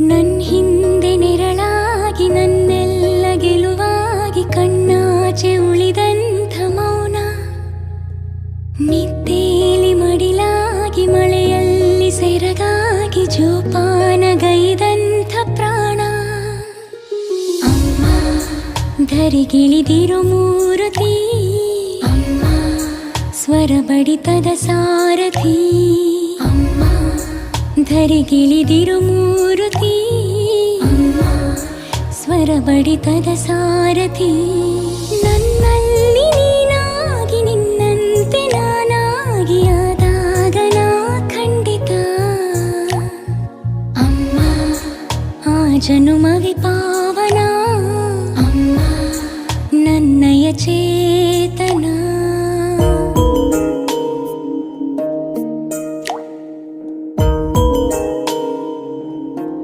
ನನ್ ಹಿಂದೆ ನೆರಳಾಗಿ ನನ್ನೆಲ್ಲ ಗೆಲುವಾಗಿ ಕಣ್ಣಾಚೆ ಉಳಿದಂಥ ಮೌನ. ನಿದ್ದೇಲಿ ಮಡಿಲಾಗಿ ಮಳೆಯಲ್ಲಿ ಸೆರಗಾಗಿ ಜೋಪಾನಗೈದಂಥ ಪ್ರಾಣ. ಅಮ್ಮ, ಧರಿಗಿಳಿದಿರು ಮೂರುತಿ. ಅಮ್ಮ, ಸ್ವರ ಬಡಿತದ ಸಾರಥಿ. ಅಮ್ಮ, ಧರಿಗಿಳಿದಿರು ಮೂರುತಿ. ಸ್ವರ ಬಡಿತದ ಸಾರಥಿ ನನ್ನಲ್ಲಿ ನೀನಾಗಿ ನಿನ್ನಂತೆ ನಾನಾಗಿ ಆದಾಗ ನಾ ಖಂಡಿತ ಅಮ್ಮ ಆ ಜನುಮವಿ ಪಾವನ ಅಮ್ಮ ನನ್ನಯ ಚೇತನ